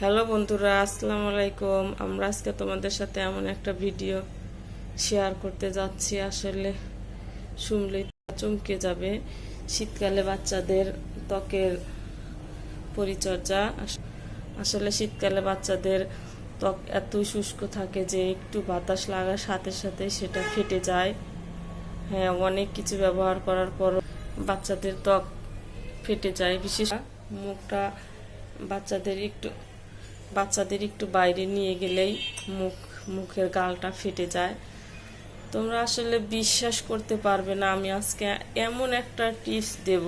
Hello বন্ধুরা, আসসালামু আলাইকুম। আমরা আজকে তোমাদের সাথে এমন একটা ভিডিও শেয়ার করতে যাচ্ছি। আসলে শুনলে চমকে যাবে। শীতকালে বাচ্চাদের ত্বকের পরিচর্যা। আস- আসলে শীতকালে বাচ্চাদের ত্বক এতই শুষ্ক থাকে যে একটু বাতাস লাগার সাথে সাথে সেটা ফেটে যায়। হ্যাঁ অনেক কিছু ব্যবহার করার পর বাচ্চাদের ত্বক ফেটে যায়। বিশেষ মুখটা বাচ্চাদের একটু বাচ্চাদের একটু বাইরে নিয়ে গেলেই মুখ, মুখের গালটা ফেটে যায়। তোমরা আসলে বিশ্বাস করতে পারবে না, আমি আজকে এমন একটা টিপস দেব।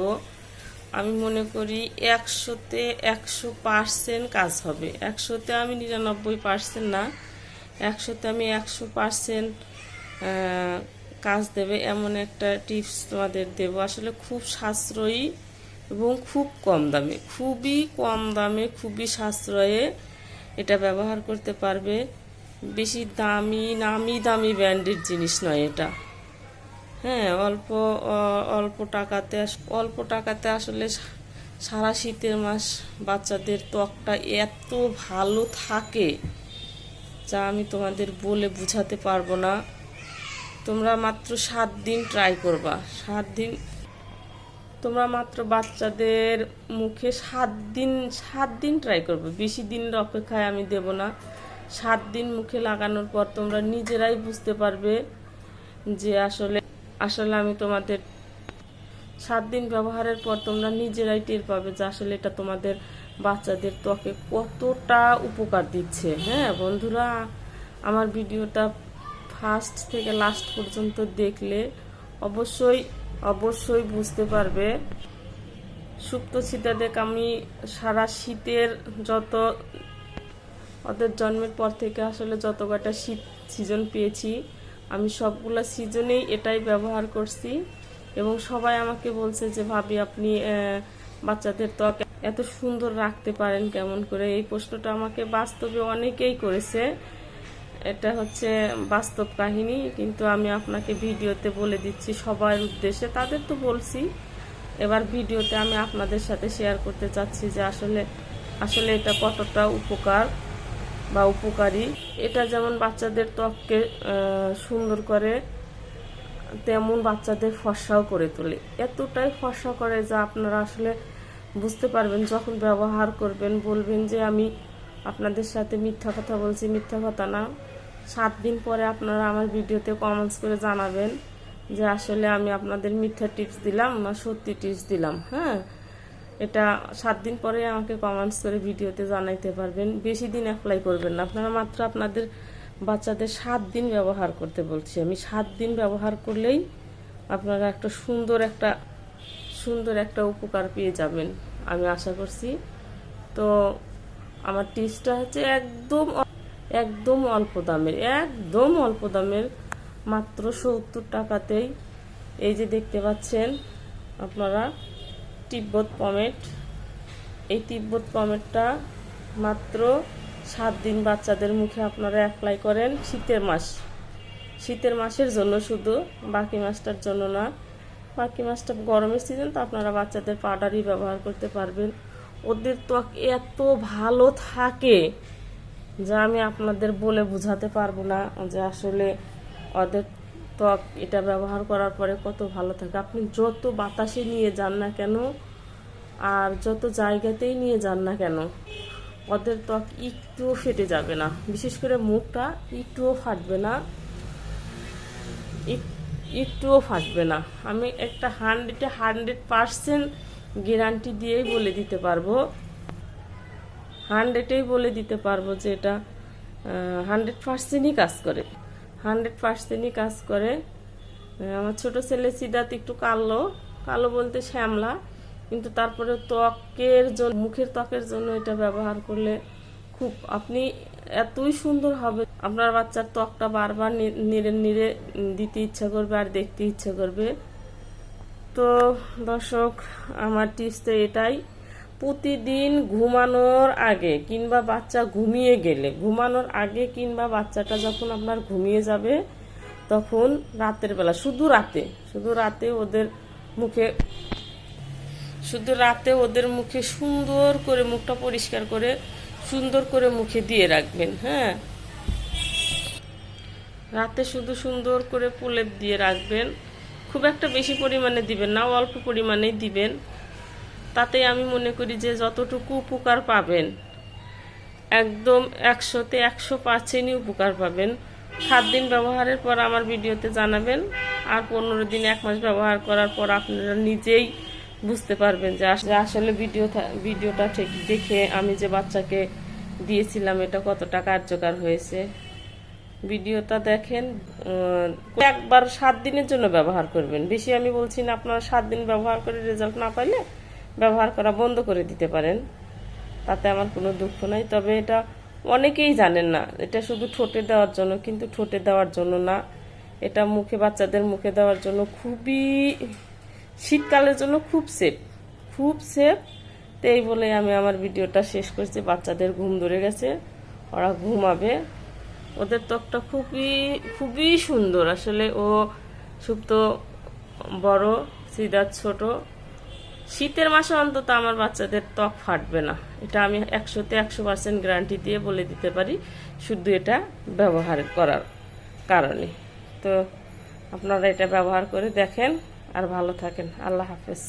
আমি মনে করি একশোতে একশো পার্সেন্ট কাজ হবে। একশোতে আমি নিরানব্বই পার্সেন্ট না, একশোতে আমি একশো পার্সেন্ট কাজ দেবে এমন একটা টিপস তোমাদের দেব। আসলে খুব সাশ্রয়ী এবং খুব কম দামে, খুবই কম দামে, খুবই সাশ্রয়ে এটা ব্যবহার করতে পারবে। বেশি দামি, নামি দামি ব্র্যান্ডের জিনিস নয় এটা। হ্যাঁ অল্প অল্প টাকাতে অল্প টাকাতে আসলে সারা শীতের মাস বাচ্চাদের ত্বকটা এত ভালো থাকে যা আমি তোমাদের বলে বুঝাতে পারব না। তোমরা মাত্র সাত দিন ট্রাই করবা। সাত দিন তোমরা মাত্র বাচ্চাদের মুখে সাত দিন সাত দিন ট্রাই করবে। বেশি দিনের অপেক্ষায় আমি দেব না। সাত দিন মুখে লাগানোর পর তোমরা নিজেরাই বুঝতে পারবে যে আসলে আসলে আমি তোমাদের সাত দিন ব্যবহারের পর তোমরা নিজেরাই টের পাবে যে আসলে এটা তোমাদের বাচ্চাদের ত্বকে কতটা উপকার দিচ্ছে। হ্যাঁ বন্ধুরা, আমার ভিডিওটা ফার্স্ট থেকে লাস্ট পর্যন্ত দেখলে অবশ্যই অবশ্যই বুঝতে পারবে। সুপ্ত শীতাদেক আমি সারা শীতের যত, ওদের জন্মের পর থেকে আসলে যত কটা শীত সিজন পেয়েছি, আমি সবগুলো সিজনেই এটাই ব্যবহার করছি। এবং সবাই আমাকে বলছে যে, ভাবি, আপনি বাচ্চাদের ত্বক এত সুন্দর রাখতে পারেন কেমন করে? এই প্রশ্নটা আমাকে বাস্তবে অনেকেই করেছে। এটা হচ্ছে বাস্তব কাহিনী, কিন্তু আমি আপনাকে ভিডিওতে বলে দিচ্ছি সবার উদ্দেশ্যে। তাদের তো বলছি, এবার ভিডিওতে আমি আপনাদের সাথে শেয়ার করতে চাচ্ছি যে আসলে আসলে এটা কতটা উপকার বা উপকারী। এটা যেমন বাচ্চাদের ত্বককে সুন্দর করে, তেমন বাচ্চাদের ফর্সাও করে তোলে। এতটাই ফর্সা করে যা আপনারা আসলে বুঝতে পারবেন, যখন ব্যবহার করবেন, বলবেন যে আমি আপনাদের সাথে মিথ্যা কথা বলছি, মিথ্যা কথা না। সাত দিন পরে আপনারা আমার ভিডিওতে কমেন্টস করে জানাবেন যে আসলে আমি আপনাদের মিথ্যা টিপস দিলাম না সত্যি টিপস দিলাম হ্যাঁ? এটা সাত দিন পরে আমাকে কমেন্টস করে ভিডিওতে জানাইতে পারবেন, বেশি দিন অ্যাপ্লাই করবেন না। আপনারা মাত্র আপনাদের বাচ্চাদের সাত দিন ব্যবহার করতে বলছি। আমি সাত দিন ব্যবহার করলেই আপনারা একটা সুন্দর একটা সুন্দর একটা উপকার পেয়ে যাবেন, আমি আশা করছি। তো আমার টিপসটা হচ্ছে একদম একদম অল্প দামের, একদম অল্প দামের মাত্র সত্তর টাকাতেই। এই যে দেখতে পাচ্ছেন আপনারা, তিব্বত পমেট। এই তিব্বত পমেটটা মাত্র সাত দিন বাচ্চাদের মুখে আপনারা অ্যাপ্লাই করেন শীতের মাস। শীতের মাসের জন্য শুধু, বাকি মাসটার জন্য না। বাকি মাসটা গরমের সিজন তো আপনারা বাচ্চাদের পাউডারই ব্যবহার করতে পারবেন। ওদের ত্বক এত ভালো থাকে যা আমি আপনাদের বলে বোঝাতে পারব না যে আসলে ওদের ত্বক এটা ব্যবহার করার পরে কত ভালো থাকে। আপনি যত বাতাসে নিয়ে যান না কেন আর যত জায়গাতেই নিয়ে যান না কেন, ওদের ত্বক একটুও ফেটে যাবে না। বিশেষ করে মুখটা একটুও ফাটবে না। এক- একটুও ফাটবে না। আমি একটা হান্ড্রেডে হান্ড্রেড পারসেন্ট গ্যারান্টি দিয়েই বলে দিতে পারব। হান্ড্রেডেই বলে দিতে পারব যে এটা হান্ড্রেড পার্সেন্টই কাজ করে। হান্ড্রেড পার্সেন্টই কাজ করে। আমার ছোট ছেলে সিদ্ধার্থ একটু কালো কালো বলতে শ্যামলা, কিন্তু তারপরে ত্বকের জন্য, মুখের ত্বকের জন্য এটা ব্যবহার করলে খুব, আপনি এতই সুন্দর হবে। আপনার বাচ্চার ত্বকটা বারবার নিড়ে নিড়ে দিতে ইচ্ছা করবে আর দেখতে ইচ্ছা করবে। তো দর্শক, আমার টিপস তো এটাই। প্রতিদিন ঘুমানোর আগে কিংবা বাচ্চা ঘুমিয়ে গেলে, ঘুমানোর আগে কিংবা বাচ্চাটা যখন আপনার ঘুমিয়ে যাবে, তখন রাতের বেলা, শুধু রাতে শুধু রাতে ওদের মুখে, শুধু রাতে ওদের মুখে সুন্দর করে মুখটা পরিষ্কার করে, সুন্দর করে মুখে দিয়ে রাখবেন হ্যাঁ? রাতে শুধু সুন্দর করে প্রলেপ দিয়ে রাখবেন। খুব একটা বেশি পরিমাণে দিবেন না, অল্প পরিমাণেই দিবেন। তাতে আমি মনে করি যে যতটুকু উপকার পাবেন, একদম একশোতে একশো পার্সেন্টই উপকার পাবেন। সাত দিন ব্যবহারের পর আমার ভিডিওতে জানাবেন, আর পনেরো দিন এক মাস ব্যবহার করার পর আপনারা নিজেই বুঝতে পারবেন যে আস- আসলে ভিডিও ভিডিওটা ঠিক দেখে আমি যে বাচ্চাকে দিয়েছিলাম এটা কতটা কার্যকর হয়েছে। ভিডিওটা দেখেন একবার সাত দিনের জন্য ব্যবহার করবেন। বেশি আমি বলছি না, আপনারা সাত দিন ব্যবহার করে রেজাল্ট না পাইলে ব্যবহার করা বন্ধ করে দিতে পারেন। তাতে আমার কোনো দুঃখ নাই। তবে এটা অনেকেই জানেন না, এটা শুধু ঠোঁটে দেওয়ার জন্য, কিন্তু ঠোঁটে দেওয়ার জন্য না। এটা মুখে, বাচ্চাদের মুখে দেওয়ার জন্য খুবই, শীতকালের জন্য খুব সেফ খুব সেফ তো এই বলে আমি আমার ভিডিওটা শেষ করছি। বাচ্চাদের ঘুম ধরে গেছে, ওরা ঘুমাবে। ওদের ত্বকটা খুবই খুবই সুন্দর। আসলে ও সুপ্ত, বড় সিদার ছোট। শীতের মাসে অন্তত আমার বাচ্চাদের ত্বক ফাটবে না। এটা আমি একশোতে একশো পার্সেন্ট গ্যারান্টি দিয়ে বলে দিতে পারি, শুধু এটা ব্যবহার করার কারণে। তো আপনারা এটা ব্যবহার করে দেখেন আর ভালো থাকেন। আল্লাহ হাফেজ।